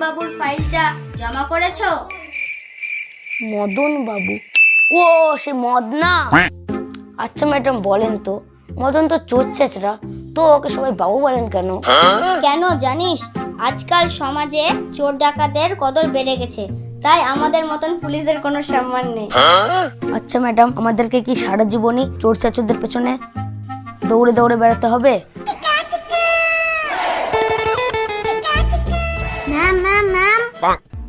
বাবুর ফাইলটা জমা করেছ? মদন বাবু ও সে মদ না আচ্ছা ম্যাডাম বলেন তো। মদন তো চোর চেঁচড়া তো ওকে সবাই বাবু বলেন কেন? কেন জানিস? আজকাল সমাজে চোর ডাকাতের কদর বেড়ে গেছে। তাই আমাদের মতন পুলিশদের কোনো সম্মান নেই। আচ্ছা ম্যাডাম আমাদেরকে কি সারা জীবনই চোর চাচুরদের পেছনে দৌড়ে দৌড়ে বেড়াতে হবে? Ma'am ma'am ma'am.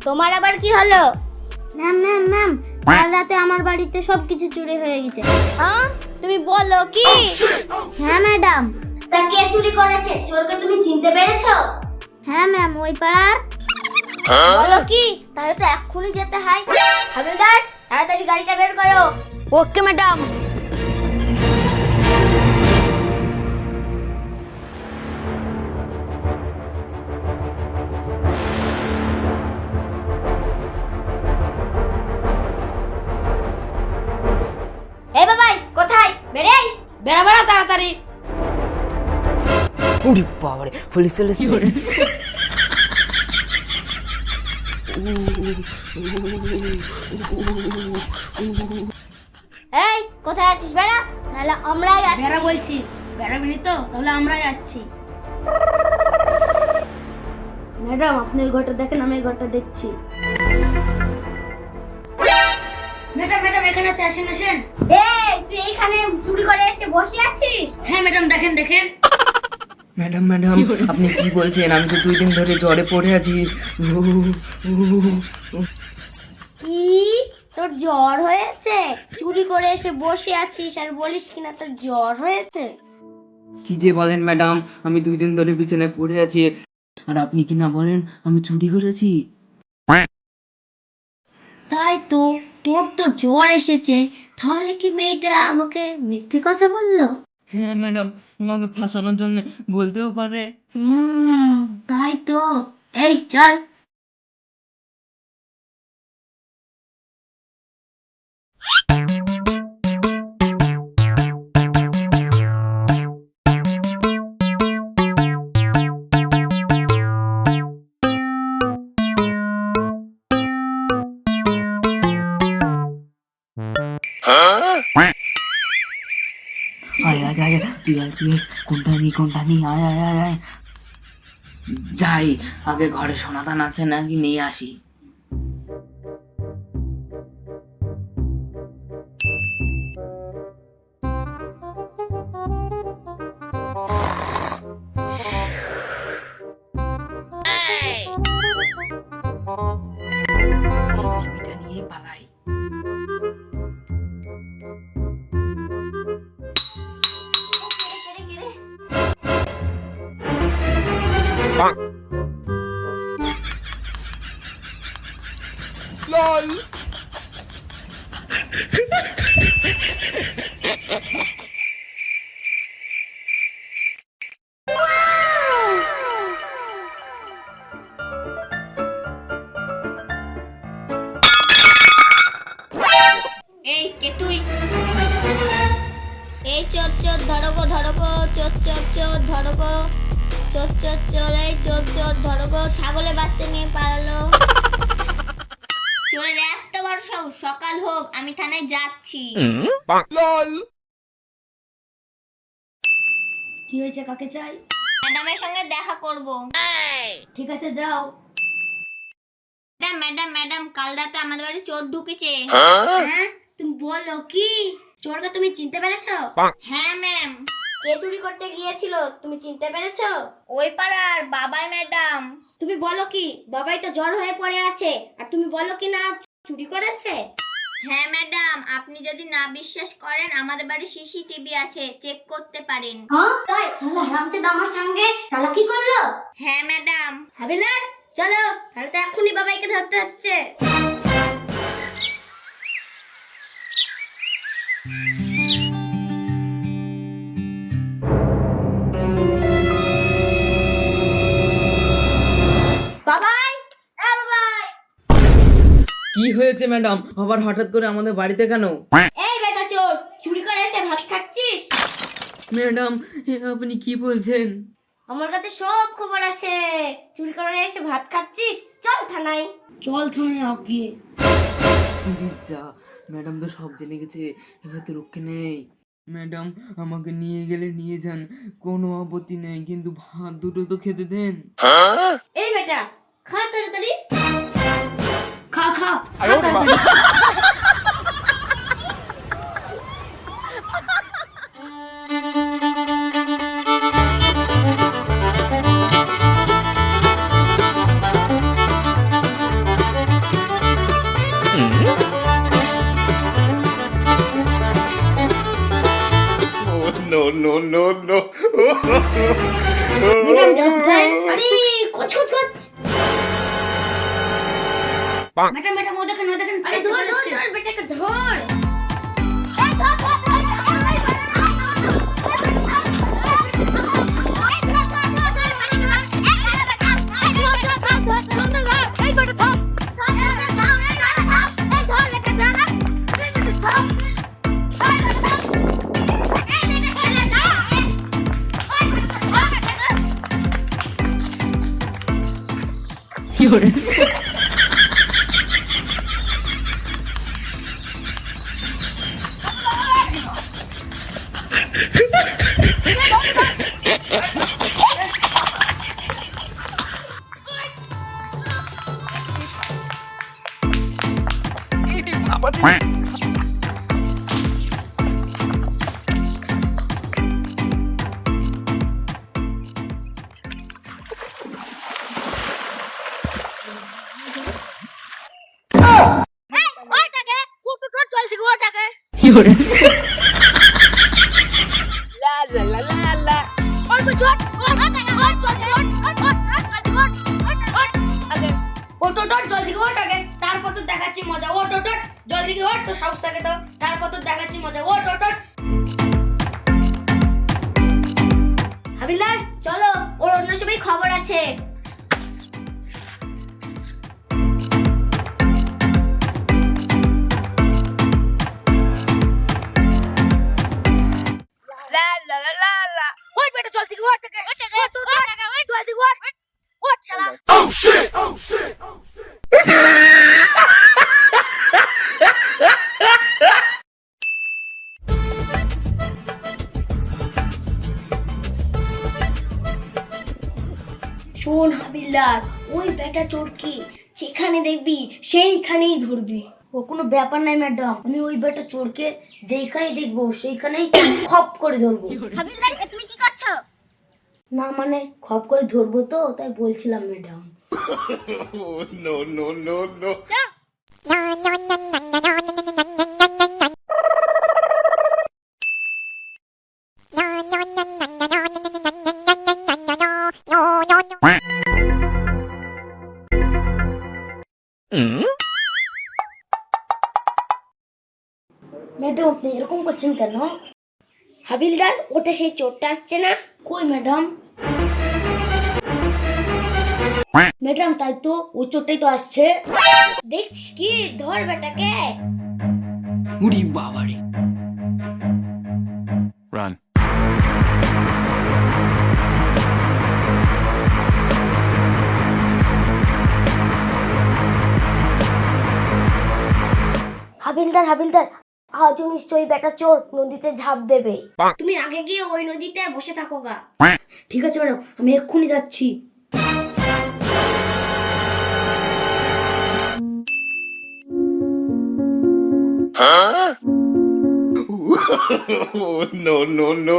তোমার আবার কি হলো? ম্যাম ম্যাম ম্যাম কাল রাতে আমার বাড়িতে সব কিছু চুরি হয়ে গেছে। হ্যাঁ? তুমি বলো কি? হ্যাঁ ম্যাডাম। তা কে চুরি করেছে? চোরকে তুমি চিনতে পেরেছ? হ্যাঁ ম্যাম ওই পাড়ার বলো কি? তাহলে তো এক্ষুনি যেতে হয়। হাবিলদার তাড়াতাড়ি গাড়িটা বের করো। Okay madam. বাবাই কোথায়? বেরে আয়। বেড়া বেড়া তাড়াতাড়ি। উড়ি বাবারে পুলিশ চলে। এই কোথায় আছিস বেড়া? নাহলে আমরাই আসি। বেড়া বলছি বেড়াবিনি তো তাহলে আমরাই আসছি। ম্যাডাম আপনি ওই ঘরটা দেখেন আমি এই ঘরটা দেখছি। ম্যাডাম ম্যাডাম এখানে আছে আসেন আসেন। এই তুই এইখানে চুরি করে এসে বসে আছিস? হ্যাঁ ম্যাডাম দেখেন দেখেন। ম্যাডাম ম্যাডাম আপনি কি বলছেন? আমি তো দুই দিন ধরে জ্বরে পড়ে আছি। কি? তোর জ্বর হয়েছে? চুরি করে এসে বসে আছিস আর বলিস কিনা তোর জ্বর হয়েছে? কি যে বলেন ম্যাডাম আমি দুই দিন ধরে বিছানায় পড়ে আছি। আর আপনি কি না বলেন আমি চুরি করেছি? তাই তো তোর তো জ্বর এসেছে। তাহলে কি মেয়েটা আমাকে মিথ্যে কথা বলল? হ্যাঁ ম্যাডাম আমাকে ফাঁসানোর জন্য বলতেও পারে। তাই তো। এই চল। আয় আয় আয় তুই আয়, তুই কোনটা নি কোনটা নি আয় আয় আয় আয়। যাই, আগে ঘরে সনাতন আছে নাকি নিয়ে আসি। নিয়ে পালাই। এই, কে তুই? এই চোর চোর ধরো গো ধরো গো চোর চোর চোর ধরো গো চোর চোর চোর এই চোর চোর ধরো গো ছাগলে বাচ্চা নিয়ে পালালো। চোরের এত বড় সাহস। সকাল হোক আমি থানায় যাচ্ছি। কি হয়েছে কাকে চাই? ম্যাডামের সঙ্গে দেখা করব। ঠিক আছে যাও। ম্যাডাম ম্যাডাম ম্যাডাম কাল রাতে আমাদের বাড়ি চোর ঢুকেছে। হ্যাঁ? তুমি বলো কি? চোরকে তুমি চিনতে পেরেছ? হ্যাঁ ম্যাম। কে চুরি করতে গিয়েছিল তুমি চিনতে পেরেছ? ওই পাড়ার বাবাই ম্যাডাম। তুমি বলো কি? বাবাই তো জ্বর হয়ে পড়ে আছে। আর তুমি বলো কি না চুরি করেছে? হ্যাঁ ম্যাডাম। আপনি যদি না বিশ্বাস করেন আমাদের বাড়ি সিসিটিভি আছে। চেক করতে পারেন। হ্যাঁ তাই? তাহলে হারামজাদা আমার সঙ্গে চালাকি করল? হ্যাঁ ম্যাডাম। হাবিলার চলো। তাহলে তো এখনই বাবাইকে ধরতে হচ্ছে। হয়েছে ম্যাডাম। আবার হঠাৎ করে আমাদের বাড়িতে কেন? এই বেটা চোর চুরি করে এসে ভাত খাচ্ছিস? ম্যাডাম আপনি কি বলছেন? আমার কাছে সব খবর আছে। চুরি করে এসে ভাত খাচ্ছিস? চল থানায়। চল থানায় আগে। যা ম্যাডাম তো সব জেনে গেছে এবার তো রক্ষে নেই। ম্যাডাম আমাকে নিয়ে গেলে নিয়ে যান কোনো আপত্তি নেই কিন্তু ভাত দুটো তো খেতে দেন। এই বেটা খা তাড়াতাড়ি। খা খা Oh, no, no, no, no. Madam madam ও দেখেন ও দেখেন আরে ধর ধর ধর বেটাকে ধর ওট আগে। তারপর তো দেখাচ্ছি মজা। ওট ওট ওট, জল থেকে ওট তো সাহস থাকে তো। তারপর তো দেখাচ্ছি মজা। ওট ওট ওট। চলো ওর অন্য সবাই খবর আছে। ওই বেটা চোরকে যেখানে দেখবি সেইখানেই ধরবি ও কোনো ব্যাপার নাই ম্যাডাম আমি ওই বেটা চোরকে যেইখানেই দেখব সেইখানেই খপ করে ধরবো তুমি কি করছ না মানে খপ করে ধরবো তো তাই বলছিলাম madam Oh, no, no, no, এরকম করছেন কেন? হাবিলদার ওটা সেই চোরটা আসছে না? কই ম্যাডাম? ম্যাডাম তাই তো ও চোরটাই তো আসছে। দেখছিস কি? ধর বেটাকে। উড়ি বাবারে। Run. হাবিলদার হাবিলদার। আজও নিশ্চয়ই বেটা চোর নদীতে ঝাঁপ দেবে। তুমি আগে গিয়ে ওই নদীতে বসে থাকো গা। ঠিক আছে ম্যাডাম আমি এক্ষুনি যাচ্ছি? Oh, no, no, no,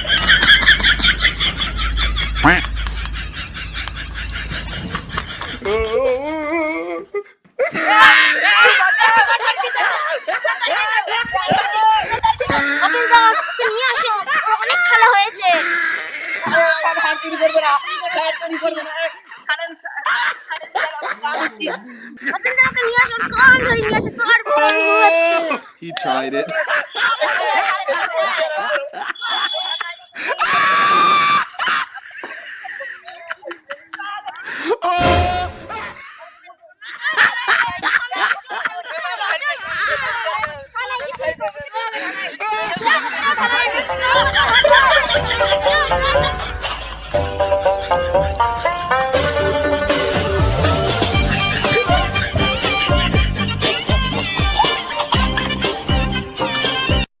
চুরি করবে না স্যার চুরি করবে না He tried it.